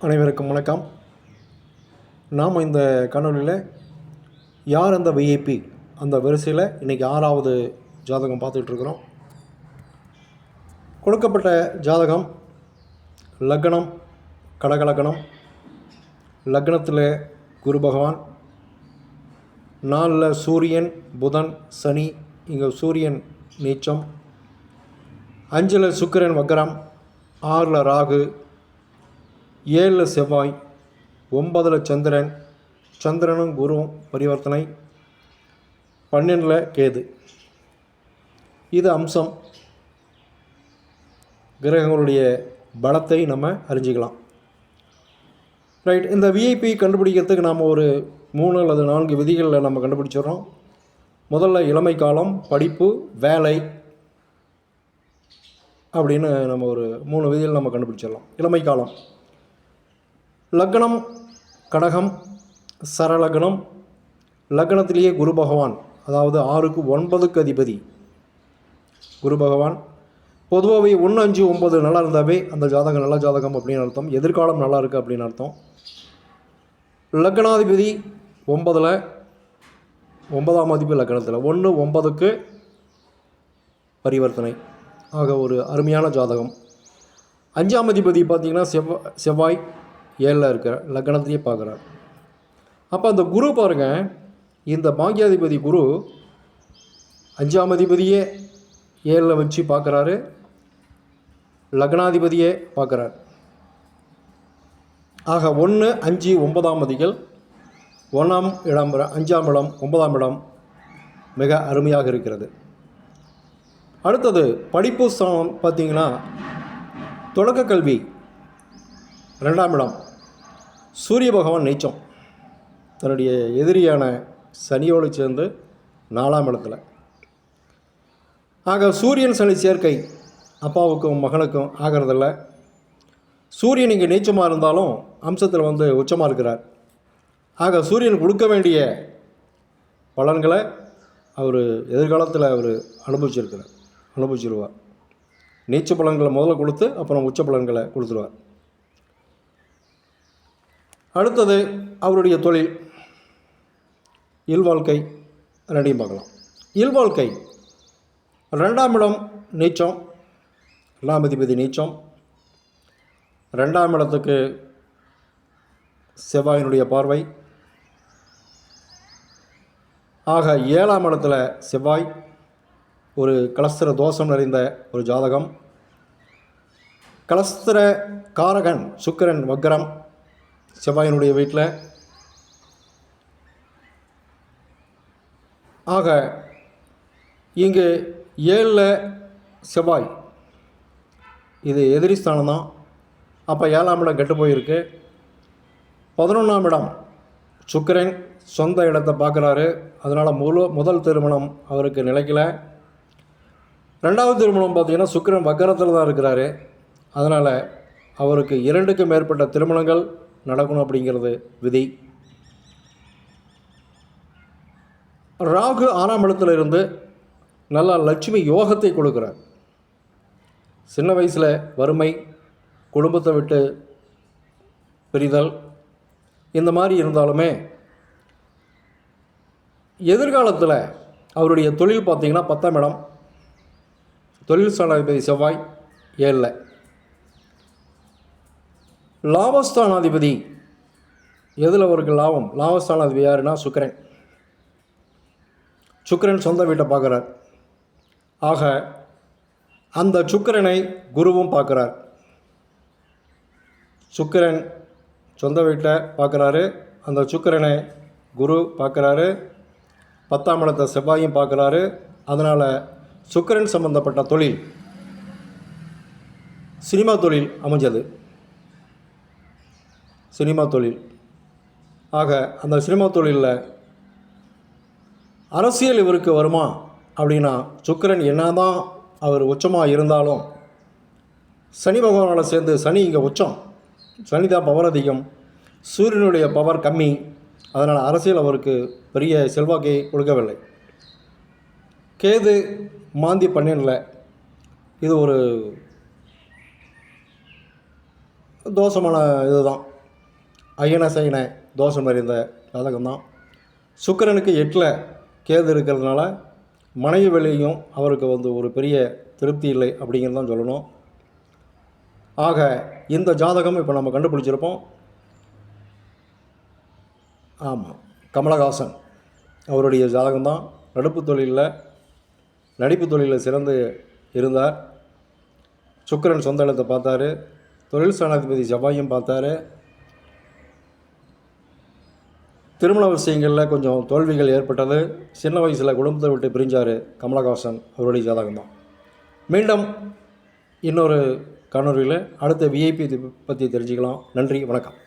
அனைவருக்கும் வணக்கம். நாம் இந்த காணொலியில் யார் அந்த விஐபி அந்த வரிசையில் இன்றைக்கி ஆறாவது ஜாதகம் பார்த்துட்ருக்குறோம் கொடுக்கப்பட்ட ஜாதகம் லக்னம் கடகலக்கணம் லக்னத்தில் குரு பகவான் நாலில் சூரியன் புதன் சனி இங்கே சூரியன் நீச்சம் அஞ்சில் சுக்கிரன் வக்கரம் ஆறில் ராகு ஏழில் செவ்வாய் ஒன்பதில் சந்திரன் சந்திரனும் குருவும் பரிவர்த்தனை பன்னெண்டில் கேது. இது அம்சம். கிரகங்களுடைய பலத்தை நம்ம அறிஞ்சிக்கலாம். ரைட் இந்த விஐபி கண்டுபிடிக்கிறதுக்கு நாம் ஒரு மூணு அல்லது நான்கு விதிகளில் நம்ம கண்டுபிடிச்சிடுறோம். முதல்ல இளமை காலம் படிப்பு வேலை அப்படின்னு நம்ம ஒரு மூணு விதிகள் நம்ம கண்டுபிடிச்சிடலாம். இளமை காலம். லக்னம் கடகம் சரலக்னம். லக்னத்திலேயே குரு பகவான் அதாவது ஆறுக்கு ஒன்பதுக்கு அதிபதி. குரு பகவான் பொதுவாகவே ஒன்று அஞ்சு ஒம்பது நல்லா இருந்தாவே அந்த ஜாதகம் நல்ல ஜாதகம் அப்படின்னு அர்த்தம். எதிர்காலம் நல்லா இருக்குது அப்படின்னு அர்த்தம். லக்னாதிபதி ஒன்பதில் ஒன்பதாம் அதிபதி லக்னத்தில். ஒன்று ஒன்பதுக்கு பரிவர்த்தனை. ஆக ஒரு அருமையான ஜாதகம். அஞ்சாம் அதிபதி பார்த்திங்கன்னா செவ்வாய் செவ்வாய் ஏழில் இருக்கிற லக்னத்தையே பார்க்குறார். அப்போ அந்த குரு பாருங்கள் இந்த பாக்யாதிபதி குரு அஞ்சாம் அதிபதியே ஏழில் வச்சு பார்க்குறாரு லக்னாதிபதியே பார்க்குறார். ஆக ஒன்று அஞ்சு ஒன்பதாம் அதிகள் ஒன்றாம் இடம் அஞ்சாம் இடம் ஒன்பதாம் இடம் மிக அருமையாக இருக்கிறது. அடுத்தது படிப்பு சமம் பார்த்தீங்கன்னா தொடக்க கல்வி ரெண்டாம் இடம். சூரிய பகவான் நீச்சம். தன்னுடைய எதிரியான சனியோடு சேர்ந்து நாலாம் இடத்துல. ஆக சூரியன் சனி சேர்க்கை அப்பாவுக்கும் மகனுக்கும் ஆகிறதில்ல. சூரியன் இங்கே நீச்சமாக இருந்தாலும் அம்சத்தில் வந்து உச்சமாக இருக்கிறார். ஆக சூரியன் கொடுக்க வேண்டிய பலன்களை அவர் எதிர்காலத்தில் அவர் அனுபவிச்சிருக்கிறார் அனுபவிச்சிருவார். நீச்ச பலன்களை முதல்ல கொடுத்து அப்புறம் உச்ச பலன்களை கொடுத்துருவார். அடுத்தது அவருடைய தொழில். இல்வாழ்க்கை ரெண்டையும் பார்க்கலாம். இல்வாழ்க்கை. ரெண்டாம் இடம் நீச்சம். ரெண்டாம் அதிபதி நீச்சம். ரெண்டாம் இடத்துக்கு செவ்வாயினுடைய பார்வை. ஆக ஏழாம் இடத்துல செவ்வாய். ஒரு கலஸ்திர தோஷம் நிறைந்த ஒரு ஜாதகம். கலஸ்திர காரகன் சுக்கிரன் வக்ரம். செவ்வாயினுடைய வீட்டில். ஆக இங்கு ஏழில் செவ்வாய். இது எதிரி ஸ்தானம் தான் அப்போ ஏழாம் இடம் கெட்டு போயிருக்கு. பதினொன்றாம் இடம் சுக்கரன் சொந்த இடத்தை பார்க்குறாரு. அதனால் முழு முதல் திருமணம் அவருக்கு நிலைக்கல. ரெண்டாவது திருமணம் பார்த்திங்கன்னா சுக்கிரன் வக்கரத்தில் தான் இருக்கிறாரு. அதனால் அவருக்கு இரண்டுக்கும் மேற்பட்ட திருமணங்கள். நடக்கணும் அப்படிங்கிறது விதி. ராகு ஆறாம் இடத்துல இருந்து நல்லா லட்சுமி யோகத்தை கொடுக்குறார். சின்ன வயசில் வறுமை குடும்பத்தை விட்டு பிரிதல் இந்த மாதிரி இருந்தாலுமே எதிர்காலத்தில் அவருடைய தொழில் பார்த்திங்கன்னா பத்தாம் இடம். தொழில் ஸ்தானாதிபதி செவ்வாய் ஏழில். லாபஸ்தானாதிபதி. எதில் அவருக்கு லாபம்? லாபஸ்தானாதிபதி யாருன்னா சுக்கிரன். சுக்கிரன் சொந்த வீட்டை பார்க்குறார். ஆக அந்த சுக்கிரனை குருவும் பார்க்குறார். சுக்கிரன் சொந்த வீட்டை பார்க்குறாரு. அந்த சுக்கிரனை குரு பார்க்குறாரு. பத்தாம் இடத்தை செவ்வாயும் பார்க்குறாரு. அதனால் சுக்கரன் சம்பந்தப்பட்ட தொழில் சினிமா தொழில் அமைஞ்சது. சினிமா தொழில். ஆக அந்த சினிமா தொழிலில் அரசியல் இவருக்கு வருமா அப்படின்னா சுக்ரன் என்ன தான் அவர் உச்சமாக இருந்தாலும் சனி பகவானோட சேர்ந்து சனி இங்கே உச்சம். சனி தான் பவர் அதிகம். சூரியனுடைய பவர் கம்மி. அதனால் அரசியல் அவருக்கு பெரிய செல்வாக்கை கொடுக்கவில்லை. கேது மாந்தி பன்னெண்டில். இது ஒரு தோஷமான இதுதான். அயன சைன தோஷம் அறிந்த ஜாதகம் தான் சுக்கிரனுக்கு எட்டில் கேது இருக்கிறதுனால மனைவி வழியும் அவருக்கு வந்து ஒரு பெரிய திருப்தி இல்லை அப்படிங்கிறது தான் சொல்லணும். ஆக இந்த ஜாதகம் இப்போ நம்ம கண்டுபிடிச்சிருப்போம். ஆமாம் கமலஹாசன் அவருடைய ஜாதகம் தான் தொழிலில் நடிப்பு தொழிலில் சிறந்து இருந்தார். சுக்கிரன் சொந்த இடத்தை பார்த்தாரு. தொழில் ஸ்தானாதிபதி செவ்வாயும் பார்த்தாரு. திருமண விஷயங்களில் கொஞ்சம் தோல்விகள் ஏற்பட்டது. சின்ன வயசில் குடும்பத்தை விட்டு பிரிஞ்சார் கமலஹாசன் அவருடைய ஜாதகம் தான். மீண்டும் இன்னொரு காணொலியில் அடுத்த விஐபி பற்றி தெரிஞ்சுக்கலாம். நன்றி வணக்கம்.